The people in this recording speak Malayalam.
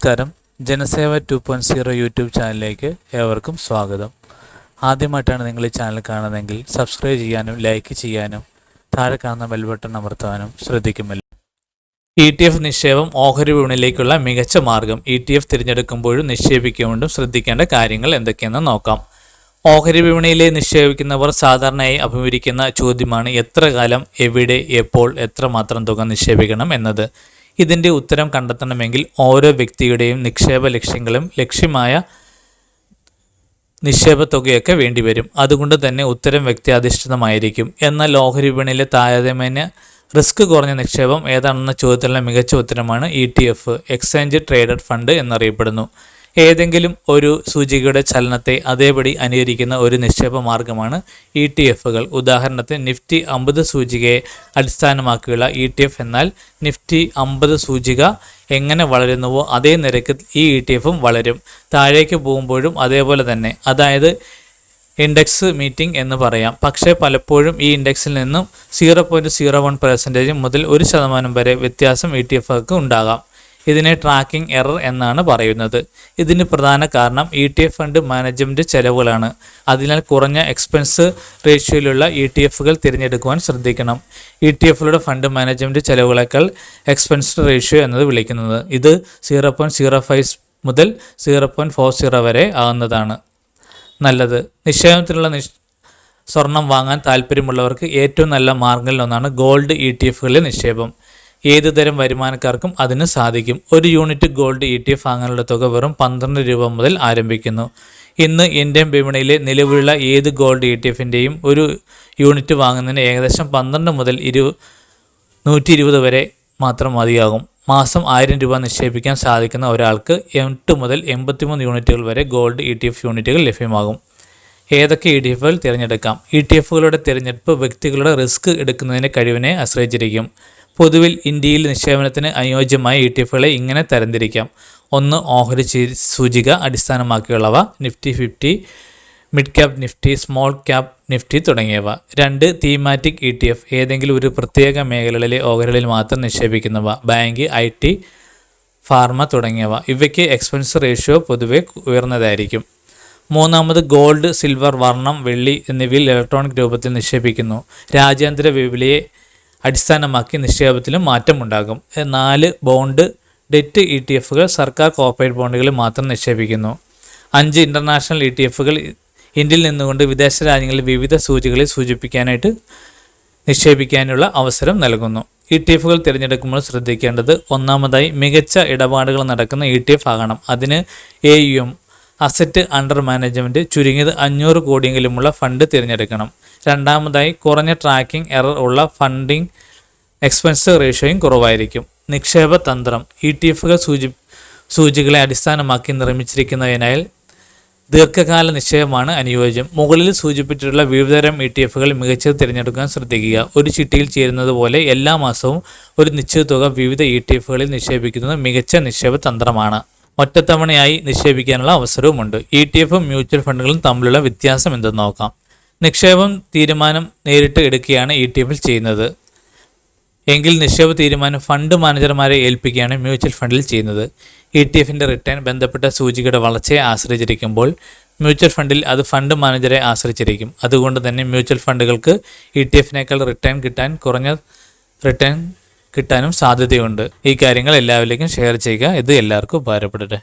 നമസ്കാരം. Janaseva two point zero YouTube ചാനലിലേക്ക് ഏവർക്കും സ്വാഗതം. ആദ്യമായിട്ടാണ് നിങ്ങൾ ഈ ചാനൽ കാണുന്നതെങ്കിൽ സബ്സ്ക്രൈബ് ചെയ്യാനും ലൈക്ക് ചെയ്യാനും താഴെ കാണുന്ന ബെൽ ബട്ടൺ അമർത്താനും ശ്രദ്ധിക്കുമല്ലോ. ഇ ടി എഫ് നിക്ഷേപം ഓഹരി വിപണിയിലേക്കുള്ള മികച്ച മാർഗം ഇ ടി എഫ് തിരഞ്ഞെടുക്കുമ്പോഴും നിക്ഷേപിക്കുമ്പോഴും ശ്രദ്ധിക്കേണ്ട കാര്യങ്ങൾ എന്തൊക്കെയെന്ന് നോക്കാം. ഓഹരി വിപണിയിലെ നിക്ഷേപിക്കുന്നവർ സാധാരണയായി അഭിമുഖീകരിക്കുന്ന ചോദ്യമാണ് എത്ര കാലം എവിടെ എപ്പോൾ എത്രമാത്രം തുക നിക്ഷേപിക്കണം എന്നത്. ഇതിന്റെ ഉത്തരം കണ്ടെത്തണമെങ്കിൽ ഓരോ വ്യക്തിയുടെയും നിക്ഷേപ ലക്ഷ്യങ്ങളും ലക്ഷ്യമായ നിക്ഷേപ തുകയൊക്കെ വേണ്ടിവരും അതുകൊണ്ട് തന്നെ ഉത്തരം വ്യക്തിയാധിഷ്ഠിതമായിരിക്കും. എന്നാൽ ഓഹരി വിപണിയിലെ താരതമ്യേന റിസ്ക് കുറഞ്ഞ നിക്ഷേപം ഏതാണെന്ന ചോദ്യത്തിലുള്ള മികച്ച ഉത്തരമാണ് E T F exchange traded fund എന്നറിയപ്പെടുന്നു. ഏതെങ്കിലും ഒരു സൂചികയുടെ ചലനത്തെ അതേപടി അനുകരിക്കുന്ന ഒരു നിക്ഷേപ മാർഗമാണ് ഇ ടി എഫുകൾ ഉദാഹരണത്തിന് നിഫ്റ്റി അമ്പത് സൂചികയെ അടിസ്ഥാനമാക്കിയുള്ള ഇ ടി എഫ് എന്നാൽ നിഫ്റ്റി അമ്പത് സൂചിക എങ്ങനെ വളരുന്നുവോ അതേ നിരക്ക് ഈ ഇ ടി എഫും വളരും. താഴേക്ക് പോകുമ്പോഴും അതേപോലെ തന്നെ. അതായത് ഇൻഡെക്സ് മീറ്റിംഗ് എന്ന് പറയാം. പക്ഷേ പലപ്പോഴും ഈ ഇൻഡെക്സിൽ നിന്നും zero point zero one percentage മുതൽ ഒരു ശതമാനം വരെ വ്യത്യാസം ഇ ടി എഫുകൾക്ക് ഉണ്ടാകാം. ഇതിനെ ട്രാക്കിംഗ് എറർ എന്നാണ് പറയുന്നത്. ഇതിന് പ്രധാന കാരണം E T F fund management ചെലവുകളാണ്. അതിനാൽ കുറഞ്ഞ എക്സ്പെൻസ് റേഷ്യോയിലുള്ള ഇ ടി എഫുകൾ തിരഞ്ഞെടുക്കുവാൻ ശ്രദ്ധിക്കണം. ഇ ടി എഫുകളുടെ ഫണ്ട് മാനേജ്മെന്റ് ചെലവുകളേക്കാൾ എക്സ്പെൻസ് റേഷ്യോ എന്നത് വിളിക്കുന്നത്. ഇത് സീറോ പോയിന്റ് സീറോ ഫൈവ് മുതൽ സീറോ പോയിന്റ് ഫോർ സീറോ വരെ ആകുന്നതാണ് നല്ലത്. നിക്ഷേപത്തിനുള്ള നിഷ് സ്വർണം വാങ്ങാൻ താല്പര്യമുള്ളവർക്ക് ഏറ്റവും നല്ല മാർഗങ്ങളിലൊന്നാണ് ഗോൾഡ് ഇ ടി എഫുകളിലെ നിക്ഷേപം. ഏത് തരം വരുമാനക്കാർക്കും അതിന് സാധിക്കും. ഒരു unit gold E T F വാങ്ങാനുള്ള തുക വെറും പന്ത്രണ്ട് രൂപ മുതൽ ആരംഭിക്കുന്നു. ഇന്ന് ഇന്ത്യൻ വിപണിയിലെ നിലവിലുള്ള ഏത് ഗോൾഡ് ഇ ടി എഫിന്റെയും ഒരു യൂണിറ്റ് വാങ്ങുന്നതിന് ഏകദേശം പന്ത്രണ്ട് മുതൽ ഇരു നൂറ്റി ഇരുപത് വരെ മാത്രം മതിയാകും. മാസം ആയിരം രൂപ നിക്ഷേപിക്കാൻ സാധിക്കുന്ന ഒരാൾക്ക് എട്ട് മുതൽ എൺപത്തിമൂന്ന് യൂണിറ്റുകൾ വരെ ഗോൾഡ് ഇ ടി എഫ് യൂണിറ്റുകൾ ലഭ്യമാകും. ഏതൊക്കെ ഇ ടി എഫുകൾ തിരഞ്ഞെടുക്കാം? ഇ ടി എഫുകളുടെ തിരഞ്ഞെടുപ്പ് വ്യക്തികളുടെ റിസ്ക് എടുക്കുന്നതിന്റെ കഴിവിനെ ആശ്രയിച്ചിരിക്കും. പൊതുവിൽ ഇന്ത്യയിൽ നിക്ഷേപനത്തിന് അനുയോജ്യമായ ഇ ടി എഫുകളെ ഇങ്ങനെ തരംതിരിക്കാം. ഒന്ന് ഓഹരി സൂചിക അടിസ്ഥാനമാക്കിയുള്ളവ Nifty fifty mid cap Nifty small cap Nifty തുടങ്ങിയവ. രണ്ട് തീമാറ്റിക് ഇ ടി എഫ് ഏതെങ്കിലും ഒരു പ്രത്യേക മേഖലകളിലെ ഓഹരികളിൽ മാത്രം നിക്ഷേപിക്കുന്നവ ബാങ്ക് ഐ ടി ഫാർമ തുടങ്ങിയവ. ഇവയ്ക്ക് എക്സ്പെൻസ് റേഷ്യോ പൊതുവെ ഉയർന്നതായിരിക്കും. മൂന്നാമത് ഗോൾഡ് സിൽവർ വർണം വെള്ളി എന്നിവയിൽ ഇലക്ട്രോണിക് രൂപത്തിൽ നിക്ഷേപിക്കുന്നു. രാജ്യാന്തര വിപണിയെ അടിസ്ഥാനമാക്കി നിക്ഷേപത്തിലും മാറ്റമുണ്ടാകും. നാല് ബോണ്ട് ഡെറ്റ് ഇ ടി എഫുകൾ സർക്കാർ കോർപ്പറേറ്റ് ബോണ്ടുകളിൽ മാത്രം നിക്ഷേപിക്കുന്നു. അഞ്ച് ഇന്റർനാഷണൽ ഇ ടി എഫുകൾ ഇന്ത്യയിൽ നിന്നുകൊണ്ട് വിദേശ രാജ്യങ്ങളിൽ വിവിധ സൂചികളിൽ സൂചിപ്പിക്കാനായിട്ട് നിക്ഷേപിക്കാനുള്ള അവസരം നൽകുന്നു. ഇ ടി എഫുകൾ തിരഞ്ഞെടുക്കുമ്പോൾ ശ്രദ്ധിക്കേണ്ടത് ഒന്നാമതായി മികച്ച ഇടപാടുകൾ നടക്കുന്ന ഇ ടി എഫ് ആകണം. അതിന് A U M asset under management ചുരുങ്ങിയത് അഞ്ഞൂറ് കോടിയെങ്കിലുമുള്ള ഫണ്ട് തിരഞ്ഞെടുക്കണം. രണ്ടാമതായി കുറഞ്ഞ ട്രാക്കിംഗ് എറർ ഉള്ള ഫണ്ടിംഗ് എക്സ്പെൻസ് റേഷ്യോയും കുറവായിരിക്കും. നിക്ഷേപ തന്ത്രം ഇ ടി എഫുകൾ സൂചി സൂചികളെ അടിസ്ഥാനമാക്കി നിർമ്മിച്ചിരിക്കുന്നതിനാൽ ദീർഘകാല നിക്ഷേപമാണ് അനുയോജ്യം. മുകളിൽ സൂചിപ്പിച്ചിട്ടുള്ള വിവിധതരം ഇ ടി എഫുകൾ മികച്ചത് തിരഞ്ഞെടുക്കാൻ ശ്രദ്ധിക്കുക. ഒരു ചിട്ടിയിൽ ചേരുന്നത് പോലെ എല്ലാ മാസവും ഒരു നിശ്ചിത തുക വിവിധ ഇ ടി എഫുകളിൽ നിക്ഷേപിക്കുന്നത് മികച്ച നിക്ഷേപ തന്ത്രമാണ്. ഒറ്റത്തവണയായി നിക്ഷേപിക്കാനുള്ള അവസരവുമുണ്ട്. ഇ ടി എഫും മ്യൂച്വൽ ഫണ്ടുകളും തമ്മിലുള്ള വ്യത്യാസം എന്തെന്ന് നോക്കാം. നിക്ഷേപം തീരുമാനം നേരിട്ട് എടുക്കുകയാണ് ഇ ടി എഫിൽ ചെയ്യുന്നത്. എങ്കിൽ നിക്ഷേപ തീരുമാനം ഫണ്ട് മാനേജർമാരെ ഏൽപ്പിക്കുകയാണ് മ്യൂച്വൽ ഫണ്ടിൽ ചെയ്യുന്നത്. ഇ ടി എഫിന്റെ റിട്ടേൺ ബന്ധപ്പെട്ട സൂചികയുടെ വളർച്ചയെ ആശ്രയിച്ചിരിക്കുമ്പോൾ മ്യൂച്വൽ ഫണ്ടിൽ അത് ഫണ്ട് മാനേജറെ ആശ്രയിച്ചിരിക്കും. അതുകൊണ്ട് തന്നെ മ്യൂച്വൽ ഫണ്ടുകൾക്ക് ഇ ടി എഫിനേക്കാൾ റിട്ടേൺ കിട്ടാൻ കുറഞ്ഞ റിട്ടേൺ കിട്ടാനും സാധ്യതയുണ്ട്. ഈ കാര്യങ്ങൾ എല്ലാവരിലേക്കും ഷെയർ ചെയ്യുക. ഇത് എല്ലാവർക്കും ഉപകാരപ്പെടട്ടെ.